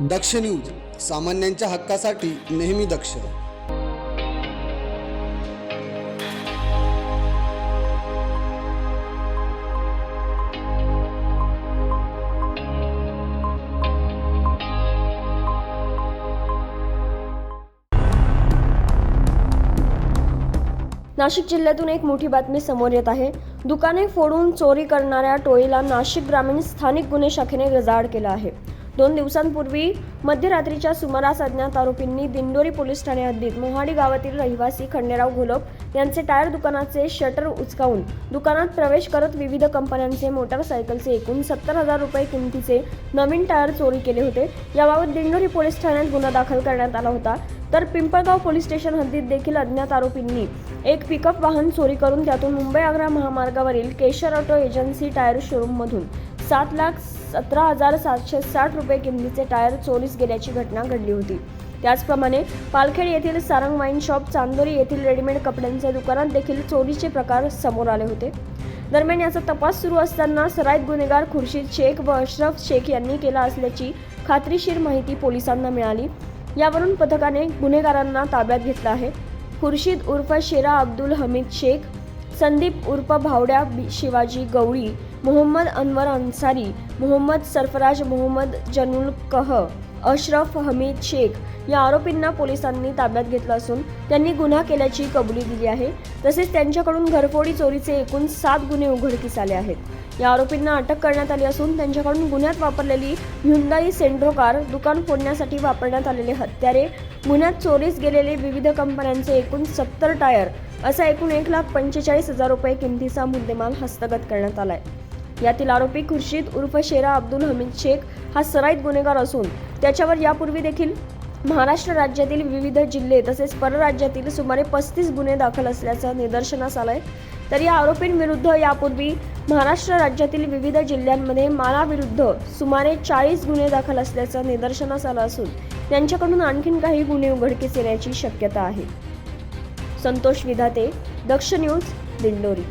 दक्ष news सामान्यांच्या हक्कासाठी नेहमी दक्ष. नाशिक जिल्ह्यातून एक मोठी बातमी समोर येत आहे. दुकाने फोडून चोरी करणाऱ्या टोळीला नाशिक ग्रामीण स्थानिक गुन्हे शाखेने गजाआड केला आहे. दोन दिवसांपूर्वी मध्यरात्रीच्या सुमारास अज्ञात आरोपींनी दिंडोरी पोलीस ठाणे हद्दीत मोहाडी गावातील रहिवासी खंडेराव घोलप यांचे टायर दुकानाचे शटर उचकावून दुकानात प्रवेश करत विविध कंपन्यांचे मोटारसायकलचे एकूण सत्तर हजार रुपये किमतीचे नवीन टायर चोरी केले होते. याबाबत दिंडोरी पोलीस ठाण्यात गुन्हा दाखल करण्यात आला होता. तर पिंपळगाव पोलीस स्टेशन हद्दीत देखील अज्ञात आरोपींनी एक पिकअप वाहन चोरी करून त्यातून मुंबई आग्रा महामार्गावरील केशर ऑटो एजन्सी टायर शोरूममधून सात लाख सतरा हजार सातशे साठ रुपये किमतीचे टायर चोरीस गेल्याची घटना घडली होती. त्याचप्रमाणे पालखेड येथील सारंग वाईन शॉप चांदोरी येथील रेडीमेड कपड्यांच्या दुकानात देखील चोरीचे प्रकार समोर आले होते. दरम्यान याचा तपास सुरू असताना सराईत गुन्हेगार खुर्शीद शेख व अशरफ शेख यांनी केला असल्याची खात्रीशीर माहिती पोलिसांना मिळाली. यावरून पथकाने गुन्हेगारांना ताब्यात घेतलं आहे. खुर्शीद उर्फ शेरा अब्दुल हमीद शेख संदीप उर्फ भावड्या शिवाजी गवळी मोहम्मद अनवर अन्सारी मोहम्मद सरफराज मोहम्मद जनुल कह अशरफ हमीद शेख या आरोपींना पोलिसांनी ताब्यात घेतलं असून त्यांनी गुन्हा केल्याची कबुली दिली आहे. तसेच त्यांच्याकडून घरफोडी चोरीचे एकूण सात गुन्हे उघडकीस आले आहेत. या आरोपींना अटक करण्यात आली असून त्यांच्याकडून गुन्ह्यात वापरलेली ह्युंदाई सेंट्रो कार दुकान फोडण्यासाठी वापरण्यात आलेले हत्यारे गुन्ह्यात चोरीस गेलेले विविध कंपन्यांचे एकूण सत्तर टायर असा एकूण एक लाख पंचेचाळीस हजार रुपये किमतीचा मुद्देमाल हस्तगत करण्यात आलाय. यातील आरोपी खुर्शीद उर्फ शेरा अब्दुल हमीद शेख हा सराईत गुन्हेगार असून त्याच्यावर यापूर्वी देखील महाराष्ट्र राज्यातील विविध जिल्हे तसेच परराज्यातील सुमारे पस्तीस गुन्हे दाखल असल्याचं निदर्शनास आलंय. तर या आरोपींविरुद्ध यापूर्वी महाराष्ट्र राज्यातील विविध जिल्ह्यांमध्ये मालाविरुद्ध सुमारे चाळीस गुन्हे दाखल असल्याचं निदर्शनास आलं असून त्यांच्याकडून आणखीन काही गुन्हे उघडकीस येण्याची शक्यता आहे. संतोष विधाते दक्ष न्यूज दिंडोरी.